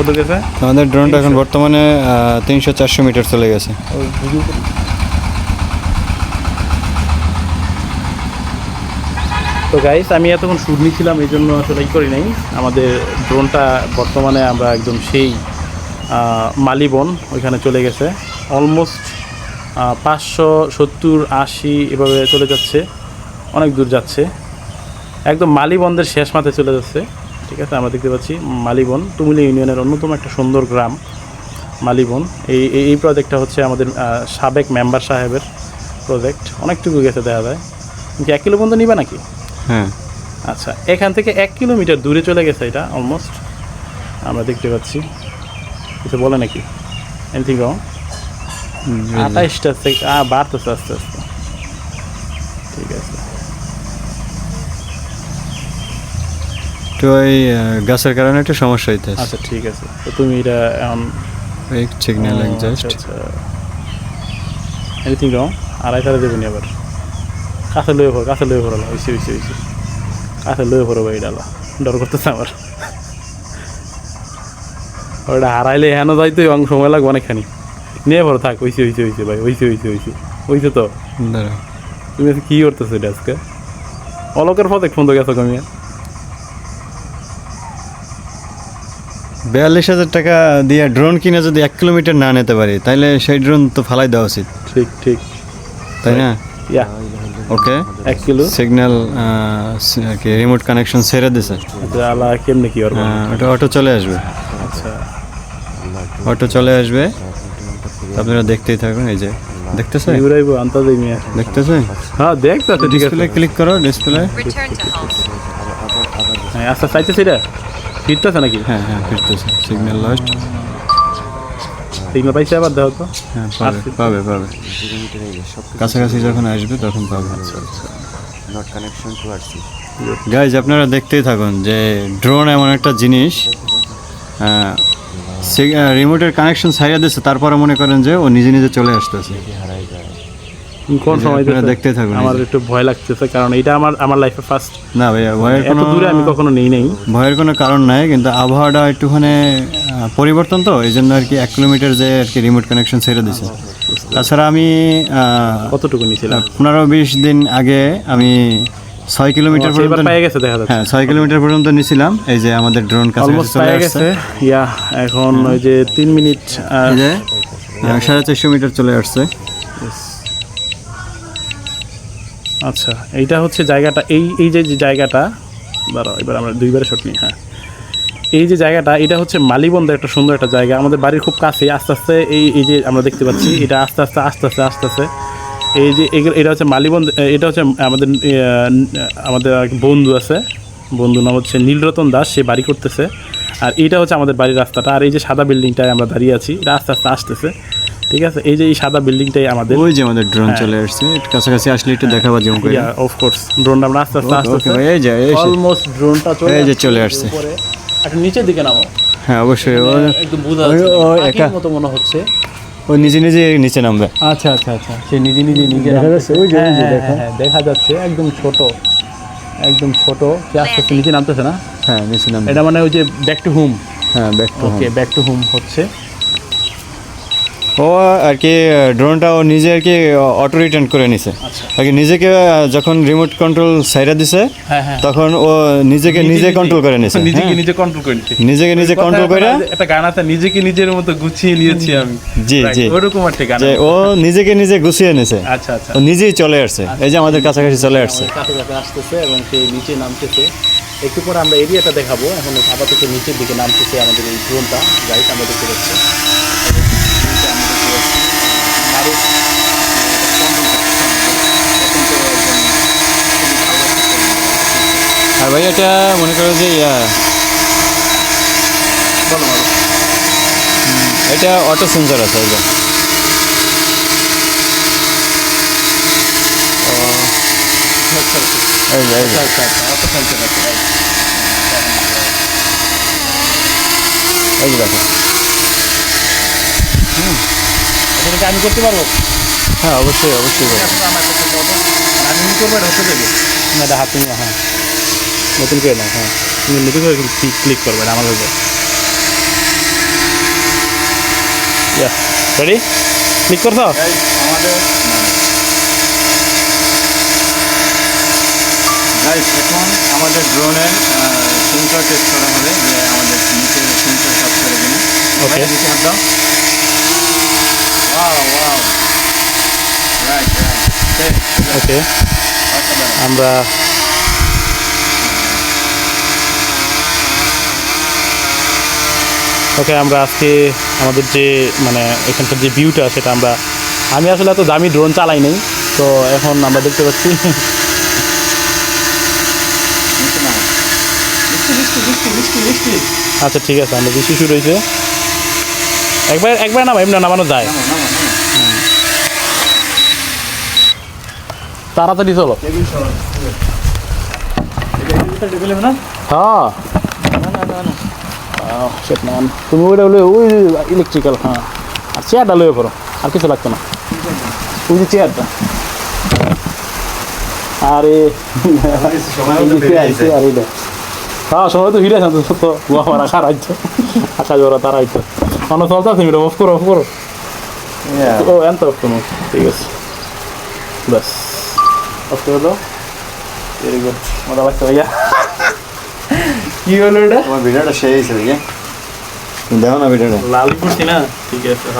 কত গেছে? আমাদের ড্রোনটা এখন বর্তমানে তিনশো চারশো মিটার চলে গেছে। তো গাইস আমি এতক্ষণ শুট নিয়েছিলাম এই জন্য আসলে করি নাই। আমাদের ড্রোনটা বর্তমানে আমরা একদম সেই মালিবন ওইখানে চলে গেছে। অলমোস্ট পাঁচশো সত্তর আশি এভাবে চলে যাচ্ছে। অনেক দূর যাচ্ছে। একদম মালিবন্দের শেষ মাথায় চলে যাচ্ছে। ঠিক আছে আমরা দেখতে পাচ্ছি মালিবন তুমুলি ইউনিয়নের অন্যতম একটা সুন্দর গ্রাম মালিবন। এই এই- প্রজেক্টটা হচ্ছে আমাদের সাবেক মেম্বার সাহেবের প্রজেক্ট অনেকটুকু গেছে দেখা যায়। কি এক কিলো পর্যন্ত নিবা নাকি? হ্যাঁ। আচ্ছা এখান থেকে এক কিলোমিটার দূরে চলে গেছে এটা অলমোস্ট আমরা দেখতে পাচ্ছি। কিছু বলে নাকি? এনিথিং রং আঠাইশটা বাড়তেছে আস্তে আস্তে। ঠিক আছে। তো ওই গাছের কারণে একটা সমস্যা হইতেছে। আচ্ছা ঠিক আছে। তো তুমি এটা ওই সিগন্যাল জাস্ট এনিথিং রং আড়াই তারা দেবেনি আবার কাছে লয়ে ভর কাছে লয়ে ভরালো হইছে হইছে হইছে। কাছে লয়ে ভরো ভাই ডালা ডর করতেছে আমার। ওটা হারাইলে হেন যাইতে অং সময় লাগবে অনেকখানি। নিয়ে ভরো থাক হইছে হইছে হইছে ভাই হইছে হইছে হইছে। হইছে তো। তুমি কি করতেছো এটা আজকে? অলকের পথে ফোন তো গেছো কমিয়া। বিয়াল্লিশ হাজার টাকা দিয়ে ড্রোন কিনে যদি এক কিলোমিটার না নিতে পারি তাহলে সেই ড্রোন তো ফালাই দেওয়া উচিত। ঠিক ঠিক। তাই না? ইয়া। ওকে এক কিলো সিগন্যাল কি রিমোট কানেকশন ছেড়ে দিছে। কি ওটা অটো চলে আসবে। আচ্ছা। অটো চলে আসবে। আপনারা দেখতেই থাকুন এই যে। দেখতেছে ইউরাইবো আনতা যাই মিয়া। দেখতেছে হ্যাঁ দেখ তো ঠিক আছে। ক্লিক করো ডিসপ্লে. হ্যাঁ আচ্ছা চাইতেছি রে। ফিরতেছে নাকি? হ্যাঁ হ্যাঁ ফিরতেছে। সিগন্যাল লাস্ট সিগনাল পাইছে আবার দেখো তো। হ্যাঁ পাবে পাবে পাবে। কাছাকাছি যখন আসবে তখন পাবে। not connection to RC. Guys আপনারা দেখতেই থাকুন যে ড্রোন এমন একটা জিনিস রিমোটের কানেকশন ছাইড়া দিচ্ছে তারপরে মনে করেন যে ও নিজে নিজে চলে আসতেছে। কোন সময় দেখতে থাকুন, আমার একটু ভয় লাগতেছে কারণ এটা আমার আমার লাইফে ফার্স্ট না ভাইয়া ভয়ের কোনো দূরে আমি কখনো নেই নাই। ভয়ের কোনো কারণ নাই কিন্তু আবহাওয়াটা একটুখানি পরিবর্তন তো এই জন্য আর কি এক কিলোমিটার যে আর কি রিমোট কানেকশন ছেড়ে দিছে। তাছাড়া আমি কতটুকু নিয়েছিলাম পনেরো বিশ দিন আগে আমি ছয় কিলোমিটার আচ্ছা, পর্যন্ত পেয়ে গেছে দেখা যাচ্ছে। হ্যাঁ ছয় কিলোমিটার পর্যন্ত নিছিলাম এই যে আমাদের ড্রোন কাছে চলে গেছে। ইয়া এখন ওই যে তিন মিনিট সাড়ে চারশো মিটার চলে আসছে। আচ্ছা এইটা হচ্ছে জায়গাটা, এই এই যে জায়গাটা দাঁড়াও এবার আমরা দুইবারে শট নিই হ্যাঁ। এই যে জায়গাটা, এটা হচ্ছে মালিবন্দের একটা সুন্দর একটা জায়গা। আমাদের বাড়ির খুব কাছে আস্তে আস্তে এই এই যে আমরা দেখতে পাচ্ছি, এটা আস্তে আস্তে আস্তে আস্তে আস্তে আস্তে। এই যে এটা হচ্ছে মালিবন্দ এটা হচ্ছে আমাদের আমাদের বন্ধু আছে বন্ধু নাম হচ্ছে নীলরতন দাস, সে বাড়ি করতেছে। আর এটা হচ্ছে আমাদের বাড়ির রাস্তাটা, আর এই যে সাদা বিল্ডিংটায় আমরা দাঁড়িয়ে আছি, এটা আস্তে আস্তে আসতেছে। ঠিক আছে? এই যে এই সাদা বিল্ডিংটাই আমাদের। ওই যে আমাদের ড্রোন চলে আসছে। একটু কাছাকাছি আসলে একটু দেখাবা যেমন করে। ইয়া অফ কোর্স ড্রোনটা আমরা আস্তে আস্তে আস্তে এই যে, এই অলমোস্ট ড্রোনটা চলে এই যে চলে আসছে। উপরে। একটু নিচের দিকে নামো। হ্যাঁ অবশ্যই। একদম বোঝা যাচ্ছে ও একা- মতো মনে হচ্ছে। ও নিজে নিজে নিচে নামবে। আচ্ছা আচ্ছা আচ্ছা। সে নিজে নিজে নিজে দেখা যাচ্ছে? ওই যে, ওই হ্যাঁ, যে, হ্যাঁ, দেখো। হ্যাঁ, দেখা যাচ্ছে। একদম ছোট। একদম ছোট। সে আস্তে আস্তে নিচে নামতেছে না? হ্যাঁ নিচে নামবে। এটা মানে ওই যে ব্যাক টু হোম হ্যাঁ back to okay back to home হচ্ছে। ও আর কি ড্রোনটা ও নিজে আর কি অটো রিটার্ন করে নিছে। আচ্ছা। আর কি নিজেকে যখন রিমোট কন্ট্রোল সাইডা দিছে হ্যাঁ হ্যাঁ। তখন ও নিজেকে নিজে কন্ট্রোল করে নিছে নিজেকে হ্যাঁ। নিজে কন্ট্রোল করে নিচ্ছে নিজেকে নিজে কন্ট্রোল করে একটা গান আছে নিজেকে নিজের মতো গুছিয়ে নিয়েছি আমি। জি, জি। ওরকম একটা গান যে ও নিজেকে নিজে গুছিয়ে নিছে। আচ্ছা আচ্ছা। ও নিজেই চলে আসছে। এই যে আমাদের কাছাকাছি চলে আসছে আমাদের কাছে কাছে আসতেছে এবং সে নিচে নামতেছে। একটু পরে আমরা এরিয়াটা দেখাবো। এখন আপাতত নিচের দিকে নামতেছে আমাদের এই ড্রোনটা গাইড আমরা দেখতে পাচ্ছি এবং নিচে আমরা দেখতে পাচ্ছি নারী, আহ, control করতেছে আমাদের। এখন তো একদম খুবই ভালো লাগতেছে। আর ভাই এটা মনে করো যে ইয়া। এটা অটো সেন্সর আছে আচ্ছা। এই দেখো। এটা আমি করতে পারব? হ্যাঁ অবশ্যই অবশ্যই। আমি ই করব এটা হতে দেবে। না এটা হাতে হ্যাঁ। নতুন করে নাও হ্যাঁ। তুমি নতুন করে ক্লিক করবে আমার হয়ে যাবে। রেডি ক্লিক করছ? আমাদের এখন আমাদের ড্রোনের সেন্সর টেস্ট করা হবে যে আমাদের নিচের সেন্সর কাজ করে কিনা। Okay. নিচে হাত দাও রাইট ওকে আমরা ওকে আমরা আজকে আমাদের যে মানে এখানকার যে ভিউটা সেটা আমরা আমি আসলে এত দামি ড্রোন চালাই নাই তো এখন আমরা দেখতে পাচ্ছি। বৃষ্টি বৃষ্টি বৃষ্টি বৃষ্টি বৃষ্টি আচ্ছা ঠিক আছে আমরা বেশি শুরু হয়েছে। একবার একবার নামা এমনি নামানো যায়। তাড়াতাড়ি চলো। হ্যাঁ। না না. তুমি ওইটা হলে ওই ইলেকট্রিক্যাল হ্যাঁ। আর চেয়ারটা লয়ে পড়ো আর কিছু লাগতো না। ওই যে চেয়ারটা আরে। হ্যাঁ সময় তো ফিরে আসেন তো আমার আশা রাজ্য আশা জোড়া তারা আইতো। অন্য চলতে আছে মিটা অফ করো অফ করো। ও এন্ত অফ করো ঠিক আছে। ব্যাস। অফ করে দাও। ভেরি গুড মজা লাগছে ভাইয়া। কি হলো এটা? আমার ভিডিওটা সেই হিসেবে দেখো না ভিডিওটা। লাল করছি না? ঠিক আছে হ্যাঁ।